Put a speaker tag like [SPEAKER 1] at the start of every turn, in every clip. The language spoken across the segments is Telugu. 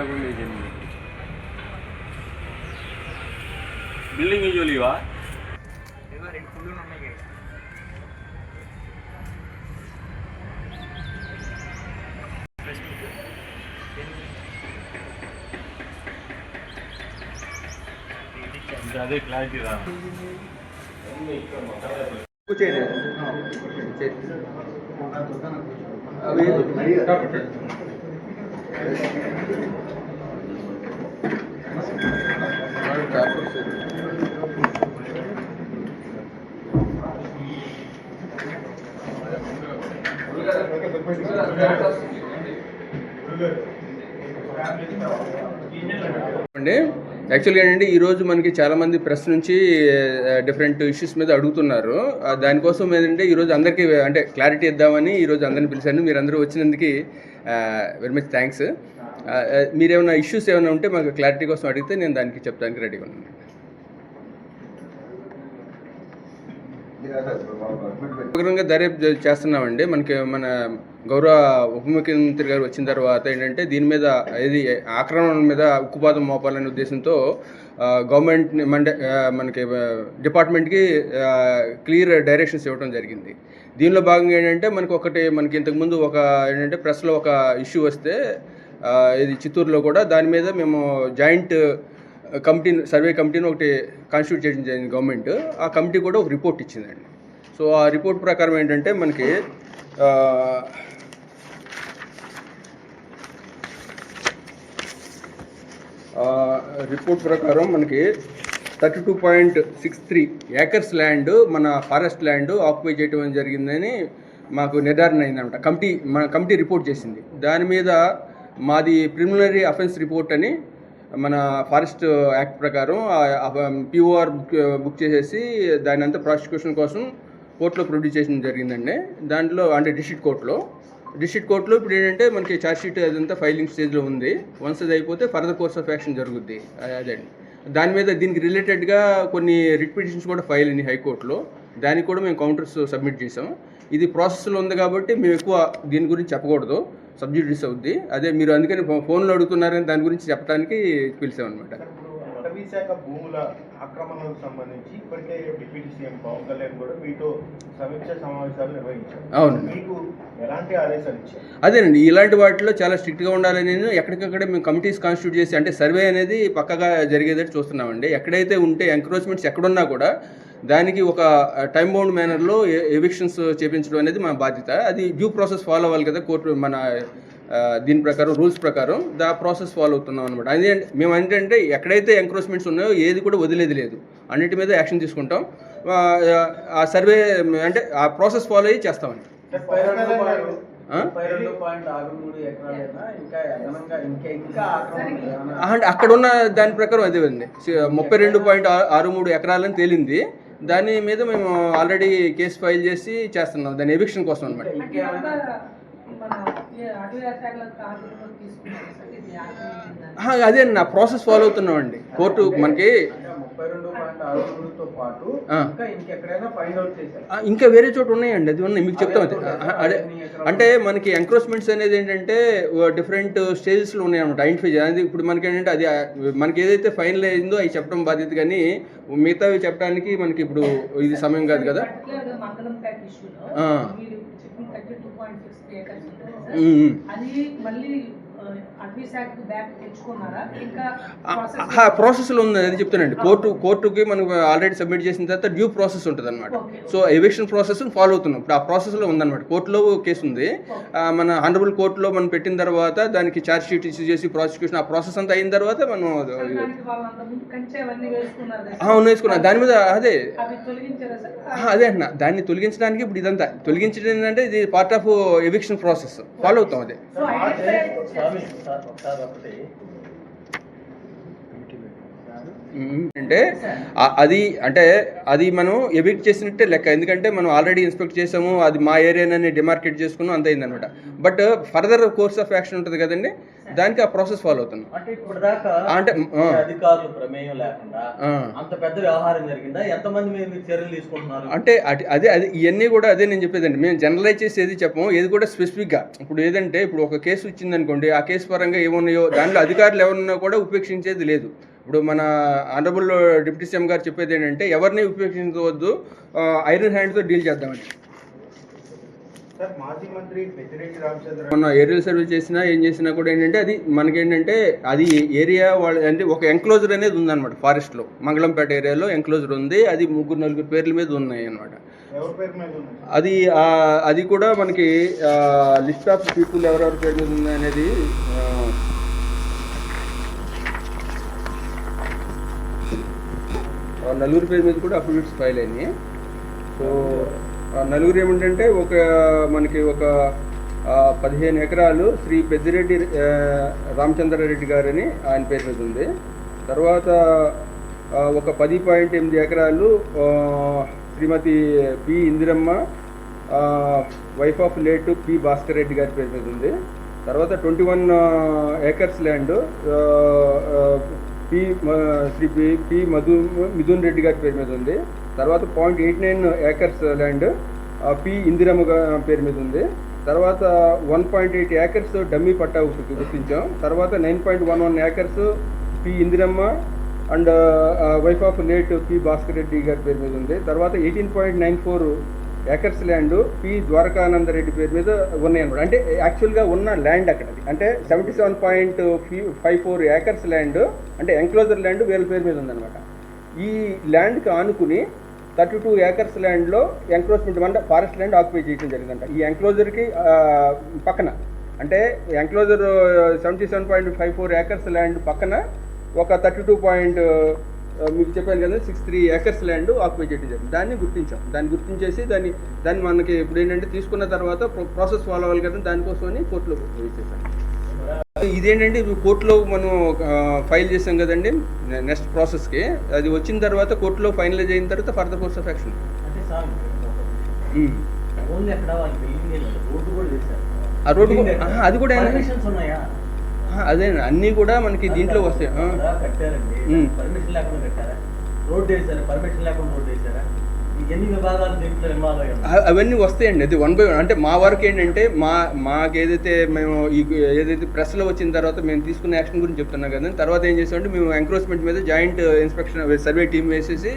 [SPEAKER 1] లేకుండా ఇదండి బిల్డింగ్ ఇవ్వలేవా
[SPEAKER 2] రెండు ఫుల్లు ఉన్నాయి
[SPEAKER 1] ఇంకా అదే క్లారిటీ రా
[SPEAKER 3] అవి అండి యాక్చువల్గా ఏంటంటే ఈరోజు మనకి చాలామంది ప్రెస్ నుంచి డిఫరెంట్ ఇష్యూస్ మీద అడుగుతున్నారు. దానికోసం ఏంటంటే ఈరోజు అందరికీ అంటే క్లారిటీ ఇద్దామని ఈరోజు అందరిని పిలిచాను. మీరు అందరూ వచ్చినందుకు వెరీ మచ్ థ్యాంక్స్ మీరేమైనా ఇష్యూస్ ఏమైనా ఉంటే మాకు క్లారిటీ కోసం అడిగితే నేను దానికి చెప్పడానికి రెడీగా ఉన్నాను. సమగ్రంగా దర్యాప్తు చేస్తున్నామండి. మనకి మన గౌరవ ఉప ముఖ్యమంత్రి గారు వచ్చిన తర్వాత ఏంటంటే దీని మీద ఇది ఆక్రమణ మీద ఉక్కుపాదం మోపాలనే ఉద్దేశంతో గవర్నమెంట్ని గవర్నమెంట్ మనకి డిపార్ట్మెంట్కి క్లియర్ డైరెక్షన్స్ ఇవ్వడం జరిగింది. దీనిలో భాగంగా ఏంటంటే మనకి ఒకటి మనకి ఇంతకుముందు ఒక ఏంటంటే ప్రెస్లో ఒక ఇష్యూ వస్తే ఇది చిత్తూరులో కూడా దాని మీద మేము జాయింట్ కమిటీ సర్వే కమిటీని ఒకటి కాన్స్టిట్యూట్ చేయడం జరిగింది గవర్నమెంట్ ఆ కమిటీ కూడా ఒక రిపోర్ట్ ఇచ్చిందండి. సో ఆ రిపోర్ట్ ప్రకారం ఏంటంటే మనకి రిపోర్ట్ ప్రకారం మనకి thirty two point six three acres land మన ఫారెస్ట్ ల్యాండ్ ఆక్యుపై చేయడం జరిగిందని మాకు నిర్ధారణ అయిందనమాట కమిటీ మన కమిటీ రిపోర్ట్ చేసింది. దాని మీద మాది ప్రిలిమినరీ అఫెన్స్ రిపోర్ట్ అని మన ఫారెస్ట్ యాక్ట్ ప్రకారం పిఓఆర్ బుక్ బుక్ చేసేసి దాని అంతా ప్రాసిక్యూషన్ కోసం కోర్టులో ప్రొడ్యూస్ చేయడం జరిగిందండి. దాంట్లో అంటే డిస్ట్రిక్ట్ కోర్టులో. డిస్ట్రిక్ట్ కోర్టులో ఇప్పుడు ఏంటంటే మనకి ఛార్జ్ షీట్ అదంతా ఫైలింగ్ స్టేజ్లో ఉంది. వన్స్ అది అయిపోతే ఫర్దర్ కోర్స్ ఆఫ్ యాక్షన్ జరుగుద్ది. అదే దాని మీద దీనికి రిలేటెడ్గా కొన్ని రిట్ పిటిషన్స్ కూడా ఫైల్ అయినాయి హైకోర్టులో. దానికి కూడా మేము కౌంటర్స్ సబ్మిట్ చేసాం ఇది ప్రాసెస్లో ఉంది కాబట్టి మేము ఎక్కువ దీని గురించి చెప్పకూడదు. సబ్జెక్టిస్ అవుద్ది. అదే మీరు అందుకని ఫోన్లో అడుగుతున్నారని దాని గురించి చెప్పడానికి పిలిచామన్నమాట.
[SPEAKER 4] అటవీ శాఖ భూముల సంబంధించి ఇప్పటికే డిప్యూటీ సీఎం పవన్ కళ్యాణ్ కూడా మీతో సమీక్ష సమావేశాలు నిర్వహించారు.
[SPEAKER 3] అవునండి
[SPEAKER 4] మీకు ఎలాంటి ఆదేశాలు ఇచ్చారు?
[SPEAKER 3] అదేనండి. ఇలాంటి వాటిలో చాలా స్ట్రిక్ట్గా ఉండాలని నేను ఎక్కడికక్కడ మేము కమిటీస్ కాన్స్టిట్యూట్ చేసి అంటే సర్వే అనేది పక్కగా జరిగేటట్టు చూస్తున్నామండి. ఎక్కడైతే ఉంటే ఎంక్రోచ్మెంట్స్ ఎక్కడున్నా కూడా దానికి ఒక టైం బౌండ్ మేనర్లో ఎవిక్షన్స్ చేపించడం అనేది మన బాధ్యత. అది డ్యూ ప్రాసెస్ ఫాలో అవ్వాలి కదా కోర్టు మన దీని ప్రకారం రూల్స్ ప్రకారం దా ప్రాసెస్ ఫాలో అవుతున్నాం అనమాట అది మేము ఏంటంటే ఎక్కడైతే ఎంక్రోచ్మెంట్స్ ఉన్నాయో ఏది కూడా వదిలేది లేదు. అన్నిటి మీద యాక్షన్ తీసుకుంటాం. ఆ, సర్వే అంటే ఆ ప్రాసెస్ ఫాలో అయ్యి చేస్తామండి అంటే అక్కడ ఉన్న దాని ప్రకారం అదే ఉంది. ముప్పై రెండు పాయింట్ ఆరు మూడు ఎకరాలని తేలింది. దాని మీద మేము ఆల్రెడీ కేసు ఫైల్ చేసి చేస్తున్నాం. దాని ఎవిక్షన్ కోసం అనమాట అదే నా ప్రాసెస్ ఫాలో అవుతున్నాం అండి కోర్టు మనకి
[SPEAKER 2] ఇంకా ఇంకెక్కడైనా ఫైండ్ అవుట్ చేశారు.
[SPEAKER 3] ఆ, ఇంకా వేరే చోట ఉన్నాయండి అది ఉన్నాయి మీకు చెప్తాం అది. అదే అంటే మనకి ఎంక్రోచ్మెంట్స్ అనేది ఏంటంటే డిఫరెంట్ స్టేజెస్లో ఉన్నాయి అనమాట ఐడెంటిఫై చేయాలి. ఇప్పుడు మనకి ఏంటంటే అది మనకి ఏదైతే ఫైనల్ అయిందో అవి చెప్పడం బాధ్యత కానీ మిగతావి చెప్పడానికి మనకి ఇప్పుడు ఇది సమయం కాదు కదా.
[SPEAKER 5] అది మళ్ళీ
[SPEAKER 3] ప్రాసెస్లో ఉంది అది చెప్తానండి. కోర్టు కోర్టుకి మనకు ఆల్రెడీ సబ్మిట్ చేసిన తర్వాత డ్యూ ప్రాసెస్ ఉంటుంది అనమాట. సో ఎవిక్షన్ ప్రాసెస్ ఫాలో అవుతున్నాం. ఇప్పుడు ఆ ప్రాసెస్లో ఉందన్నమాట. కోర్టులో కేసు ఉంది. మన ఆనరబుల్ కోర్టులో మనం పెట్టిన తర్వాత దానికి ఛార్జ్ షీట్ ఇష్యూ చేసి ప్రాసిక్యూషన్ ఆ ప్రాసెస్ అంతా అయిన తర్వాత మనం? అవును వేసుకున్నాం దాని మీద అదే. అదే అంటున్నా దాన్ని తొలగించడానికి ఇప్పుడు ఇదంతా. తొలగించడం ఏంటంటే ఇది part of eviction process follow అవుతాం అదే.
[SPEAKER 5] సో ఐడెంటిఫై
[SPEAKER 4] స్వామి సార్ ఒకసారి ఒకటి
[SPEAKER 3] ఉమ్, అంటే అది అంటే అది మనం ఎవిక్ట్ చేసినట్టే లెక్క. ఎందుకంటే మనం ఆల్రెడీ ఇన్స్పెక్ట్ చేసాము అది మా ఏరియానని డిమార్కెట్ చేసుకున్నాం అంత అయిందనమాట but further course of action ఉంటుంది కదండి దానికి ఆ ప్రాసెస్ ఫాలో అవుతున్నాం
[SPEAKER 6] అంటే అధికారులు ప్రమేయం లేకుండా. అంత పెద్ద వ్యవహారం జరిగిందా? ఎంతమంది మీరు చర్యలు తీసుకుంటున్నారు?
[SPEAKER 3] అంటే అదే అదే ఇవన్నీ కూడా అదే నేను చెప్పేదండి. మేము జనరలైజ్ చేసి ఏది చెప్పము. ఏది కూడా స్పెసిఫిక్గా ఇప్పుడు ఏదంటే ఇప్పుడు ఒక కేసు వచ్చిందనుకోండి ఆ కేసు పరంగా ఏమున్నాయో దాంట్లో అధికారులు ఎవరున్నా కూడా ఉపేక్షించేది లేదు. ఇప్పుడు మన ఆనరబుల్ డిప్యూటీ సీఎం గారు చెప్పేది ఏంటంటే ఎవరిని ఉపేక్షించవద్దు ఐరన్ హ్యాండ్తో డీల్ చేద్దామని మొన్న ఏరియల్ సర్వే చేసినా ఏం చేసినా కూడా ఏంటంటే అది మనకేంటంటే అది ఏరియా వాళ్ళ అంటే ఒక ఎంక్లోజర్ అనేది ఉందన్నమాట ఫారెస్ట్లో మంగళంపేట ఏరియాలో ఎంక్లోజర్ ఉంది అది ముగ్గురు నలుగురు పేర్ల మీద ఉన్నాయి
[SPEAKER 4] ఉంది?
[SPEAKER 3] అది అది కూడా మనకి లిస్ట్ ఆఫ్ పీపుల్ ఎవరెవరి పేరు మీద ఉంది అనేది ఆ, ఆ నలుగురు పేరు మీద కూడా అఫిడవిట్స్ ఫైల్ అయినాయి సో నలుగురు ఏమిటంటే ఒక మనకి ఒక పదిహేను ఎకరాలు శ్రీ పెద్దిరెడ్డి రామచంద్రారెడ్డి గారని ఆయన పేరు మీద ఉంది. తర్వాత ఒక పది పాయింట్ ఎనిమిది ఎకరాలు Shrimati P Indiramma wife of late P Bhaskar Reddy గారి పేరు మీద ఉంది. తర్వాత twenty one acres land P Shri P P Madhu Mithun Reddy గారి పేరు మీద ఉంది. తర్వాత point eight nine acres land P Indiramma పేరు మీద ఉంది. తర్వాత one point eight acres dummy patta గుర్తించాం. తర్వాత nine point one one acres P Indiramma and wife of late P Bhaskar Reddy గారి పేరు మీద ఉంది. తర్వాత eighteen point nine four acres land P Dwarakananda Reddy పేరు మీద ఉన్నాయి అనమాట అంటే యాక్చువల్గా ఉన్న ల్యాండ్ అక్కడ అంటే seventy seven point five four acres land అంటే ఎంక్లోజర్ ల్యాండ్ వీళ్ళ పేరు మీద ఉందన్నమాట. ఈ ల్యాండ్కి ఆనుకుని థర్టీ టూ ఏకర్స్ ల్యాండ్లో ఎంక్లోజ్మెంట్ అంటే ఫారెస్ట్ ల్యాండ్ ఆక్యుపై చేయడం జరిగిందంట. ఈ ఎంక్లోజర్కి పక్కన అంటే enclosure seventy seven point five four acres land పక్కన ఒక థర్టీ టూ పాయింట్ మీకు చెప్పాను కదా six three acres land occupy చేయడం జరిగింది దాన్ని గుర్తించాం. దాన్ని గుర్తించేసి దాన్ని దాన్ని మనకి ఇప్పుడు ఏంటంటే తీసుకున్న తర్వాత ప్రాసెస్ ఫాలో అవ్వాలి కదా దానికోసమని కోర్టులో చేశాం ఇదేంటంటే ఇప్పుడు కోర్టులో మనం ఫైల్ చేసాం కదండి నెక్స్ట్ ప్రాసెస్కి అది వచ్చిన తర్వాత కోర్టులో ఫైనలైజ్ అయిన తర్వాత ఫర్దర్ కోర్స్ ఆఫ్ యాక్షన్ ఆ రోడ్డు అది కూడా అదే అన్నీ కూడా మనకి దీంట్లో వస్తాయి.
[SPEAKER 6] పర్మిషన్ లేకుండా కట్టారా? వేసారా పర్మిషన్ వేసారా
[SPEAKER 3] అవన్నీ వస్తాయండి. అది వన్ బై వన్ అంటే మా వరకు ఏంటంటే మా మాకు ఏదైతే మేము ఈ ఏదైతే ప్రెస్లో వచ్చిన తర్వాత మేము తీసుకున్న యాక్షన్ గురించి చెప్తున్నాం కదా తర్వాత ఏం చేసామంటే మేము ఎంక్రోచ్మెంట్ మీద జాయింట్ ఇన్స్పెక్షన్ సర్వే టీం వేసేసి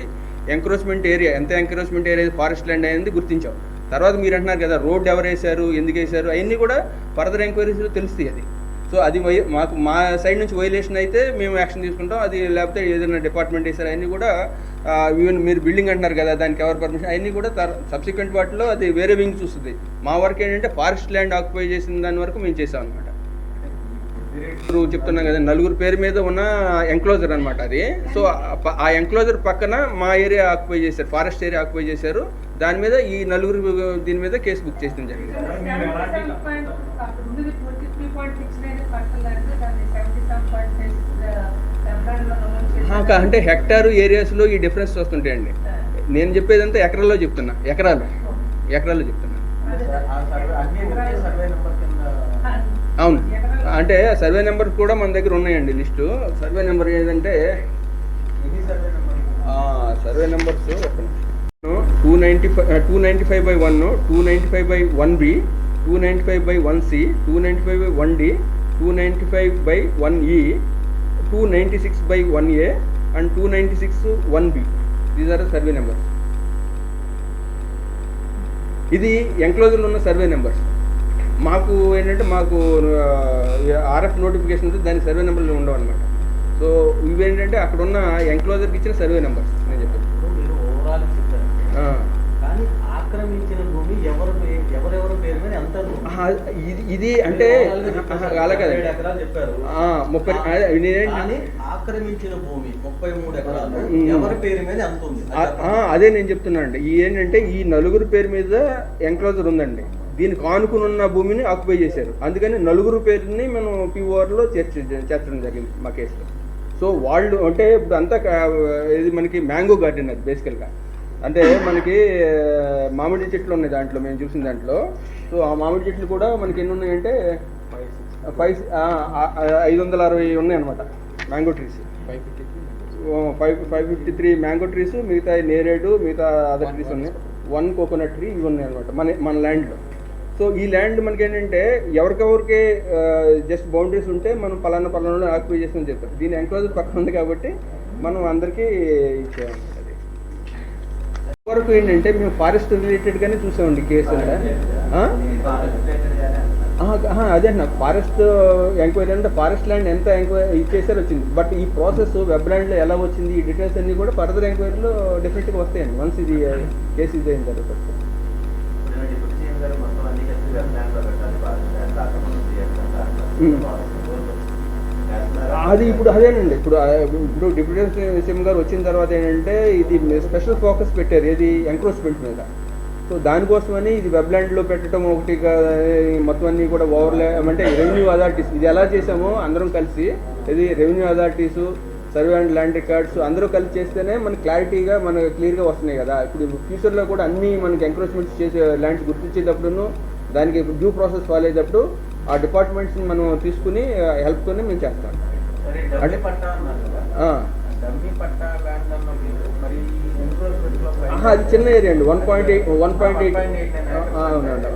[SPEAKER 3] ఎంక్రోచ్మెంట్ ఏరియా ఎంత ఎంక్రోచ్మెంట్ ఏరియా ఫారెస్ట్ ల్యాండ్ అయింది గుర్తించాం. తర్వాత మీరు అంటున్నారు కదా రోడ్ ఎవరు వేశారు ఎందుకు వేశారు అవన్నీ కూడా ఫర్దర్ ఎంక్వైరీస్లో తెలుస్తాయి అది. సో అది వై మాకు మా సైడ్ నుంచి వైలేషన్ అయితే మేము యాక్షన్ తీసుకుంటాం. అది లేకపోతే ఏదైనా డిపార్ట్మెంట్ వేసారు అవన్నీ కూడా ఈవెన్ మీరు బిల్డింగ్ అంటున్నారు కదా దానికి ఎవరు పర్మిషన్ అవన్నీ కూడా సబ్సిక్వెంట్ వాటిలో అది వేరే వింగ్ చూస్తుంది. మా వరకు ఏంటంటే ఫారెస్ట్ ల్యాండ్ ఆక్యుపై చేసిన దాని వరకు మేము చేసాం అనమాట ఇప్పుడు చెప్తున్నాం కదా నలుగురు పేరు మీద ఉన్న ఎంక్లోజర్ అనమాట అది. సో ఆ ఎంక్లోజర్ పక్కన మా ఏరియా ఆక్యుపై చేశారు ఫారెస్ట్ ఏరియా ఆక్యుపై చేశారు. దాని మీద ఈ నలుగురు దీని మీద కేసు బుక్ చేసిన జరిగింది.
[SPEAKER 5] అంటే
[SPEAKER 3] హెక్టారు ఏరియాస్లో ఈ డిఫరెన్స్ వస్తుంటాయండి. నేను చెప్పేదంతా ఎకరాల్లో చెప్తున్నా ఎకరాలు ఎకరాల్లో చెప్తున్నా.
[SPEAKER 5] అదే
[SPEAKER 2] ఆ సర్వే అన్ని ఒకే సర్వే నెంబర్ కింద
[SPEAKER 3] అవును. అంటే సర్వే నెంబర్ కూడా మన దగ్గర ఉన్నాయండి లిస్టు. సర్వే నెంబర్ ఏంటంటే
[SPEAKER 2] ఎన్ని survey number
[SPEAKER 3] survey numbers two ninety five two ninety five by one two ninety five by one B two ninety five by one C two ninety five by one D two ninety five by one E two ninety six by one A and two ninety six one B these are survey numbers ఇది ఎంక్లోజర్లో ఉన్న సర్వే నెంబర్స్ మాకు ఏంటంటే మాకు ఆర్ఎఫ్ నోటిఫికేషన్ దాని సర్వే నెంబర్లు ఉండవు అనమాట సో ఇవేంటంటే అక్కడ ఉన్న ఎంక్లోజర్కి ఇచ్చిన సర్వే నెంబర్స్ నేను చెప్పాను
[SPEAKER 6] ఇప్పుడు మీరు ఓవరాల్ చెప్పారు
[SPEAKER 3] ఆ.
[SPEAKER 6] కానీ ఆక్రమించిన భూమి ఎవరు పే- ఎవరెవరు పేరు మీద ఎంత ఉంది?
[SPEAKER 3] ఆహా, ఇది ఇది అంటే అలా
[SPEAKER 6] ఎకరాలు చెప్పారు.
[SPEAKER 3] ఆ, ముప్పై అదే, నేనేంటి-
[SPEAKER 6] కానీ ఆక్రమించిన భూమి ముప్పై మూడు ఎకరాలు
[SPEAKER 3] ఉమ్.
[SPEAKER 6] ఎవరి పేరు మీద ఎంత ఉంది? అది
[SPEAKER 3] నేను చెప్తున్నాను అండి ఏంటంటే ఈ నలుగురు పేరు మీద ఎంక్లోజర్ ఉందండి. దీనికి ఆనుకుని ఉన్న భూమిని ఆక్యుపై చేశారు. అందుకని నలుగురు పేరుని మనం పీఓఆర్లో చేర్చ చేర్చడం జరిగింది మా కేసులో సో వాళ్ళు అంటే ఇప్పుడు అంతా ఇది మనకి మ్యాంగో గార్డెన్ అది బేసికల్గా అంటే మనకి మామిడి చెట్లు ఉన్నాయి దాంట్లో మేము చూసిన దాంట్లో. సో ఆ మామిడి చెట్లు కూడా మనకి ఎన్ని ఉన్నాయంటే ఫైవ్ ఐదు వందల అరవై ఉన్నాయి అనమాట mango trees. Five five fifty three mango trees మిగతా నేరేడు మిగతా అదర్ ట్రీస్ ఉన్నాయి. వన్ కోకోనట్ ట్రీ ఇవి ఉన్నాయి అనమాట మన మన ల్యాండ్లో. సో ఈ ల్యాండ్ మనకి ఏంటంటే ఎవరికెవరికి జస్ట్ బౌండరీస్ ఉంటే మనం పలానా పలానా ఆక్యుపై చేసుకుని చెప్తాం దీని ఎంక్లోజర్ పక్కన ఉంది కాబట్టి మనం అందరికీ ఇచ్చేయాలి. వరకు ఏంటంటే మేము ఫారెస్ట్ రిలేటెడ్గానే చూసామండి కేసు అదే నాకు ఫారెస్ట్ ఎంక్వైరీ అంటే ఫారెస్ట్ ల్యాండ్ ఎంత ఎంక్వైరీ ఇచ్చేసారు వచ్చింది. బట్ ఈ ప్రాసెస్ వెబ్ ల్యాండ్లో ఎలా వచ్చింది ఈ డీటెయిల్స్ అన్నీ కూడా ఫర్దర్ ఎంక్వైరీలో డెఫినెట్గా వస్తాయండి. వన్స్ ఇది కేసు ఇది అయిన తర్వాత.
[SPEAKER 6] మొత్తం అన్ని కలిసి వెబ్ ప్లాన్లో పెట్టాలి భారత ఆక్రమణ
[SPEAKER 3] ఉమ్. అది ఇప్పుడు అదేనండి. ఇప్పుడు ఇప్పుడు డిప్యూటీ సీఎం గారు వచ్చిన తర్వాత ఏంటంటే ఇది స్పెషల్ ఫోకస్ పెట్టారు ఏది ఎంక్రోచ్మెంట్ మీద. సో దానికోసమని ఇది వెబ్ ల్యాండ్లో పెట్టడం ఒకటి మొత్తం అన్ని కూడా ఓవర్లే అంటే రెవెన్యూ అథారిటీస్. ఇది ఎలా చేసామో అందరం కలిసి ఇది revenue authorities survey and land records అందరూ కలిసి చేస్తేనే మనకి క్లారిటీగా మనకు క్లియర్గా వస్తున్నాయి కదా. ఇప్పుడు ఫ్యూచర్లో కూడా అన్ని మనకి ఎంక్రోచ్మెంట్స్ చేసే ల్యాండ్స్ గుర్తించేటప్పుడును దానికి డ్యూ ప్రాసెస్ ఫాలో అయ్యేటప్పుడు ఆ డిపార్ట్మెంట్స్ని మనం తీసుకుని హెల్ప్తోనే మేము చేస్తాం. అది చిన్న ఏరియా అండి. One point eight one point eight
[SPEAKER 2] 1.89
[SPEAKER 3] అవునండి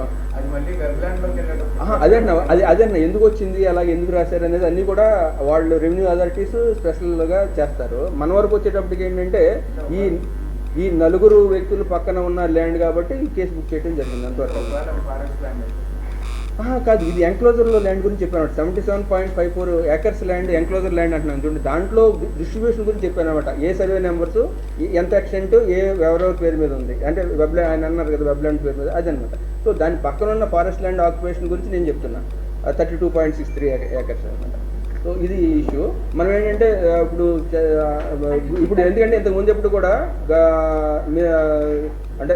[SPEAKER 2] అదే
[SPEAKER 3] అన్న అది అదే అన్న ఎందుకు వచ్చింది అలాగే ఎందుకు రాశారు అనేది అన్నీ కూడా వాళ్ళు రెవెన్యూ అథారిటీస్ స్పెషల్గా చేస్తారు. మన వరకు వచ్చేటప్పటికి ఏంటంటే ఈ ఈ నలుగురు వ్యక్తులు పక్కన ఉన్న ల్యాండ్ కాబట్టి ఈ కేసు బుక్ చేయడం జరిగింది అంతవరకు. కాదు ఇది ఎంక్లోజర్లో ల్యాండ్ గురించి చెప్పాను seventy seven point five four acres land enclosure land అంటున్నాను. చూడండి దాంట్లో డిస్ట్రిబ్యూషన్ గురించి చెప్పాను అనమాట ఏ సర్వే నెంబర్స్ ఎంత ఎక్స్టెంట్ ఏ ఎవరెవరి పేరు మీద ఉంది? అంటే వెబ్ ఆయన అన్నారు కదా వెబ్ ల్యాండ్ పేరు మీద అదనమాట సో దాని పక్కన ఉన్న ఫారెస్ట్ ల్యాండ్ ఆక్యుపేషన్ గురించి నేను చెప్తున్నా. Thirty two point six three acres అనమాట. సో ఇది ఇష్యూ మనం ఏంటంటే ఇప్పుడు ఇప్పుడు ఎందుకంటే ఇంతకు ముందు ఎప్పుడు కూడా మీ- అంటే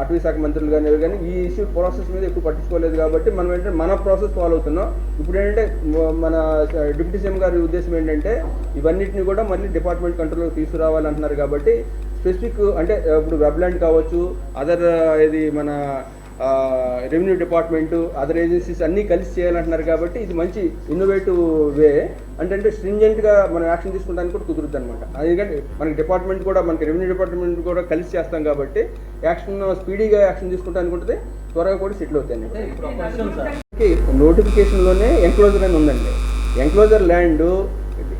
[SPEAKER 3] అటవీ శాఖ మంత్రులు కానీ ఎవరు కానీ ఈ ఇష్యూ ప్రాసెస్ మీద ఎక్కువ పట్టించుకోలేదు కాబట్టి మనం ఏంటంటే మన ప్రాసెస్ ఫాలో అవుతున్నాం. ఇప్పుడు ఏంటంటే మన డిప్యూటీ సీఎం గారి ఉద్దేశం ఏంటంటే ఇవన్నిటిని కూడా మళ్ళీ డిపార్ట్మెంట్ కంట్రోల్కి తీసుకురావాలంటున్నారు కాబట్టి స్పెసిఫిక్ అంటే ఇప్పుడు వెబ్లాండ్ కావచ్చు అదర్ ఇది మన రెవెన్యూ డిపార్ట్మెంట్ అదర్ ఏజెన్సీస్ అన్నీ కలిసి చేయాలంటున్నారు కాబట్టి ఇది మంచి ఇన్నోవేటివ్ వే. అంటే స్ట్రింజెంట్గా మనం యాక్షన్ తీసుకుంటానికి కూడా కుదురుద్ది అనమాట ఎందుకంటే మనకి డిపార్ట్మెంట్ కూడా మనకి రెవెన్యూ డిపార్ట్మెంట్ కూడా కలిసి చేస్తాం కాబట్టి యాక్షన్ స్పీడీగా యాక్షన్ తీసుకుంటానికి ఉంటుంది త్వరగా కూడా సెటిల్ అవుతాయి
[SPEAKER 6] అంటే
[SPEAKER 3] నోటిఫికేషన్లోనే ఎంక్లోజర్ అని ఉందండి. ఎంక్లోజర్ ల్యాండ్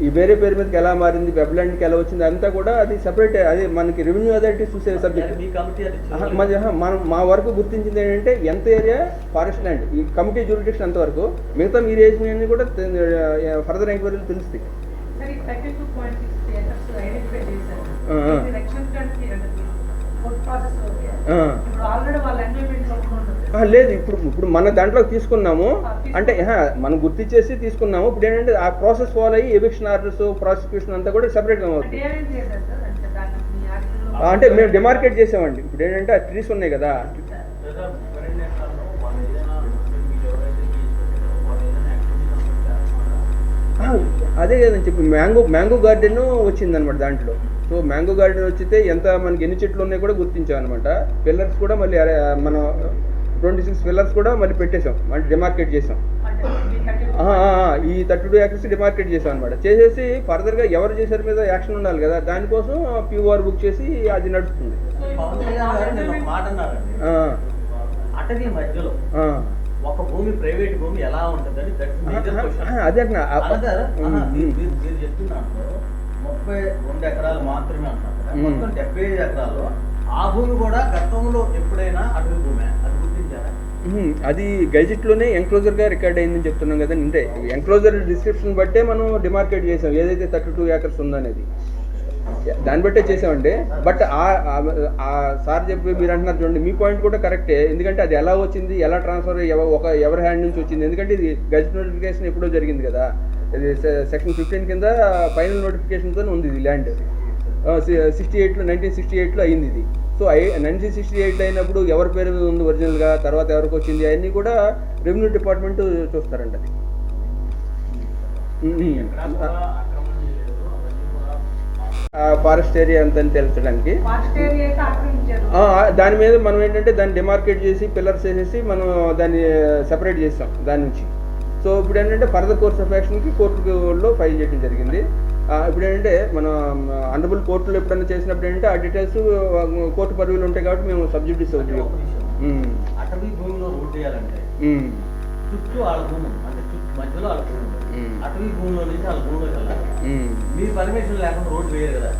[SPEAKER 3] ఈ వేరే పేరు మీదకి ఎలా మారింది వెబ్ ల్యాండ్కి ఎలా వచ్చింది అంతా కూడా అది సెపరేట్ అది మనకి రెవెన్యూ అథారిటీ చూసే సబ్జెక్ట్ మనం మా వరకు గుర్తించింది ఏంటంటే ఎంత ఏరియా? ఫారెస్ట్ ల్యాండ్ ఈ కమిటీ జ్యూరిడిక్షన్ అంతవరకు మిగతా మీరు వేసినవన్నీ కూడా ఫర్దర్ ఎంక్వైరీలు తెలుస్తాయి.
[SPEAKER 5] ఇప్పుడు ఆల్రెడీ వాళ్ళ ఎంజాయ్మెంట్
[SPEAKER 3] లేదు ఇప్పుడు ఇప్పుడు మన దాంట్లోకి తీసుకున్నాము. అంటే మనం గుర్తించేసి తీసుకున్నాము. ఇప్పుడు ఏంటంటే ఆ ప్రాసెస్ ఫాలో అయ్యి ఎవిక్షన్ ఆర్డర్స్ ప్రాసిక్యూషన్ అంతా కూడా సెపరేట్గా అవుతుంది.
[SPEAKER 5] అంటే
[SPEAKER 3] మేము డిమార్కెట్ చేసామండి. ఇప్పుడు ఏంటంటే ఆ ట్రీస్ ఉన్నాయి కదా. అదే కదని చెప్పి మ్యాంగో మ్యాంగో గార్డెన్ వచ్చిందనమాట దాంట్లో. సో మ్యాంగో గార్డెన్ వచ్చితే ఎంత మనకి ఎన్ని చెట్లు ఉన్నాయి కూడా గుర్తించాం అనమాట పిల్లర్స్ కూడా మళ్ళీ మనం ట్వంటీ సిక్స్ పిల్లర్స్ కూడా మళ్ళీ పెట్టేశాం. అంటే డిమార్కెట్ చేసాం
[SPEAKER 5] అంటే మీ థర్టీ
[SPEAKER 3] ఆ, ఆ, ఆ, ఈ థర్టీ టూ యాక్టర్స్ డిమార్కెట్ చేసాం అనమాట చేసేసి ఫర్దర్గా ఎవరు చేశారు మీద యాక్షన్ ఉండాలి కదా దానికోసం ప్యూఆర్ బుక్ చేసి అది నడుస్తుంది
[SPEAKER 6] ఒక అటవీ మధ్యలో భూమి ప్రైవేట్ భూమి ఎలా ఉంటుందని
[SPEAKER 3] అదే
[SPEAKER 6] మీరు చెప్తున్నాను ముప్పై రెండు ఎకరాలు మాత్రమే అంటున్నారు. మొత్తం డెబ్బై ఐదు ఎకరాలు ఆ భూమి కూడా గతంలో ఎప్పుడైనా అటవీ భూమే? అది గుర్తించారా
[SPEAKER 3] గెజిట్లోనే ఎంక్లోజర్గా రికార్డ్ అయిందని చెప్తున్నాం కదా అంటే ఎంక్లోజర్ డిస్క్రిప్షన్ బట్టే మనం డిమార్కెట్ చేసాం. ఏదైతే థర్టీ టూ ఏకర్స్ ఉందనేది. దాన్ని బట్టే చేసామండి. బట్ ఆ- సార్ చెప్పి మీరు అంటున్నారు చూడండి మీ పాయింట్ కూడా కరెక్టే. ఎందుకంటే అది ఎలా వచ్చింది ఎలా ట్రాన్స్ఫర్ ఒక ఎవరి హ్యాండ్ నుంచి వచ్చింది. ఎందుకంటే ఇది గెజిట్ నోటిఫికేషన్ ఎప్పుడో జరిగింది కదా. ఇది సెక్షన్ ఫిఫ్టీన్ కింద ఫైనల్ నోటిఫికేషన్తో ఉంది ఇది ల్యాండ్. సిక్స్టీ ఎయిట్లో నైన్టీన్ సిక్స్టీ ఎయిట్లో అయింది ఇది. సో ఐ నైన్టీన్ సిక్స్టీ ఎయిట్లో అయినప్పుడు ఎవరి పేరు మీద ఉంది ఒరిజినల్గా తర్వాత ఎవరికి వచ్చింది అవన్నీ కూడా రెవెన్యూ డిపార్ట్మెంట్ చూస్తారండి అది. ఫారెస్ట్ ఏరియా అంతా ఆ, ఆ, దాని మీద మనం ఏంటంటే దాన్ని డిమార్కేట్ చేసి పిల్లర్స్ వేసేసి మనం దాన్ని సెపరేట్ చేస్తాం దాని నుంచి. సో ఇప్పుడు ఏంటంటే ఫర్దర్ కోర్స్ ఆఫ్ యాక్షన్కి కోర్టులో ఫైల్ చేయడం జరిగింది. ఇప్పుడు ఏంటంటే మనం అనరబుల్ కోర్టులో ఎప్పుడైనా చేసినప్పుడు ఏంటంటే ఆ డీటెయిల్స్ కోర్టు పరివిలు ఉంటాయి కాబట్టి మేము
[SPEAKER 6] ఒక విషయం. అటవీ భూమిలో రోడ్డు వేయాలంటే చుట్టూ వాళ్ళ భూమి. అంటే చుట్టూ మధ్యలో వాళ్ళ భూమి. అటవీ భూమిలో నుంచి వాళ్ళ భూమిలోకి వెళ్ళాలి. మీరు పర్మిషన్ లేకుండా రోడ్డు వేయరు కదా.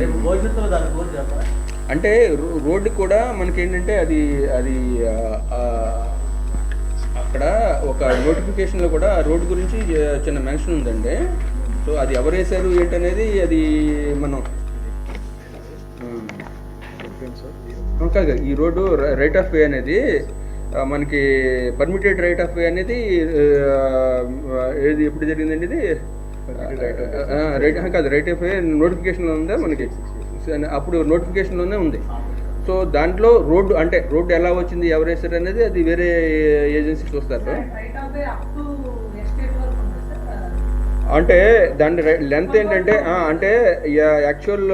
[SPEAKER 6] రేపు భవిష్యత్తులో దాని
[SPEAKER 3] అంటే రోడ్డు కూడా మనకి ఏంటంటే అది అది అక్కడ ఒక నోటిఫికేషన్లో కూడా రోడ్డు గురించి చిన్న మెన్షన్ ఉందండి. సో అది ఎవరు వేశారు ఏంటనేది అది మనం కాదు. ఈ రోడ్డు రైట్ ఆఫ్ వే అనేది మనకి పర్మిటెడ్ రైట్ ఆఫ్ వే అనేది ఏది ఎప్పుడు జరిగిందండి ఇది? రైట్ కాదు రైట్ ఆఫ్ వే నోటిఫికేషన్లో ఉందా మనకి? అప్పుడు నోటిఫికేషన్లోనే ఉంది. సో దాంట్లో రోడ్డు అంటే రోడ్డు ఎలా వచ్చింది ఎవరు వేసారు అనేది అది వేరే ఏజెన్సీ చూస్తారు. అంటే దాని లెంత్ ఏంటంటే అంటే యాక్చువల్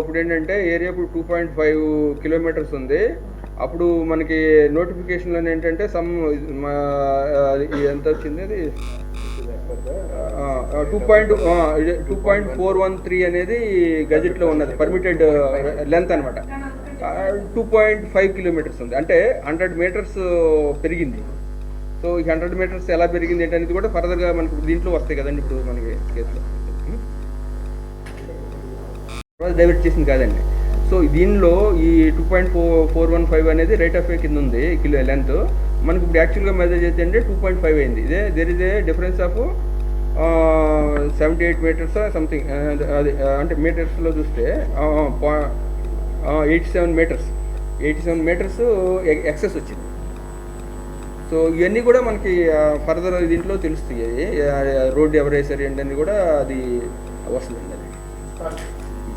[SPEAKER 3] ఇప్పుడు ఏంటంటే ఏరియా ఇప్పుడు టూ పాయింట్ ఫైవ్ కిలోమీటర్స్ ఉంది. అప్పుడు మనకి నోటిఫికేషన్లో ఏంటంటే సమ్ ఎంత వచ్చింది అది? Two point two point four one three అనేది గజెట్లో ఉన్నది పర్మిటెడ్ లెంత్ అనమాట టూ పాయింట్ ఫైవ్ కిలోమీటర్స్ ఉంది. అంటే హండ్రెడ్ మీటర్స్ పెరిగింది. సో ఈ హండ్రెడ్ మీటర్స్ ఎలా పెరిగింది ఏంటనేది కూడా ఫర్దర్గా మనకు దీంట్లో వస్తాయి కదండి ఇప్పుడు మనకి కేసులో. డైవర్ట్ చేసింది కాదండి. సో దీనిలో ఈ two point four four one five అనేది రైట్ ఆఫ్ వే కింద ఉంది కిలో లెంత్. మనకి ఇప్పుడు యాక్చువల్గా మెజర్ చేస్తే అంటే టూ పాయింట్ ఫైవ్ అయింది. ఇదే there is a difference of seventy eight metres something అది అంటే మీటర్స్లో చూస్తే eighty seven metres eighty seven metres excess వచ్చింది. సో ఇవన్నీ కూడా మనకి ఫర్దర్ దీంట్లో తెలుస్తాయి రోడ్డు ఎవరు వేసారు ఏంటని కూడా అది వస్తుందండి అది.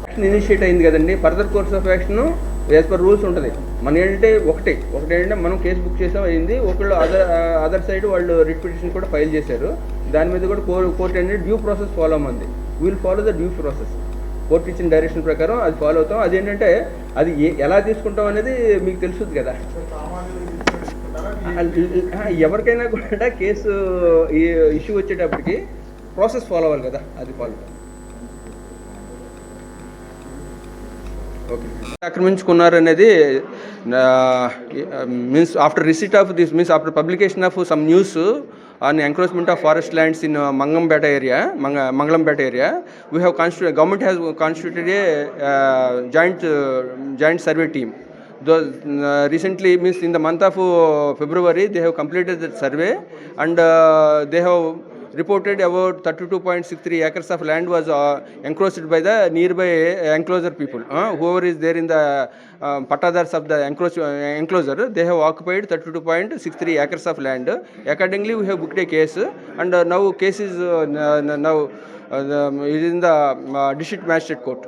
[SPEAKER 3] యాక్షన్ ఇనిషియేట్ అయింది కదండి. Further course of action as per rules ఉంటుంది. మన ఏంటంటే ఒకటే. ఒకటి ఏంటంటే మనం కేసు బుక్ చేసాం అయింది. ఒకళ్ళు అదర్ అదర్ సైడ్ వాళ్ళు రిట్ పిటిషన్ కూడా ఫైల్ చేశారు. దాని మీద కూడా కోర్ కోర్టు ఏంటంటే due process follow అమ్మంది. Will follow the due process court ఇచ్చిన డైరెక్షన్ ప్రకారం అది ఫాలో అవుతాం. అదేంటంటే అది ఏ- ఎలా తీసుకుంటాం అనేది మీకు తెలుస్తుంది కదా. ఎవరికైనా కూడా కేసు ఇష్యూ వచ్చేటప్పటికి ప్రాసెస్ ఫాలో అవ్వాలి కదా అది ఫాలో ఓకే. ఆక్రమించుకున్నారు అనేది means after receipt of this means after publication of some news on encroachment of forest lands in Mangampeta area Manga Mangalampeta area we have constitute government has constituted a joint joint survey team Though, uh, recently means in the month of uh, February they have completed that survey and uh, they have reported about 32.63 acres of land was uh, encroached by the nearby enclosure people. Uh, whoever is there in the uh, patadars of the uh, enclosure they have occupied 32.63 acres of land. Accordingly we have booked a case and uh, now case is uh, now uh, it is in the uh, district magistrate court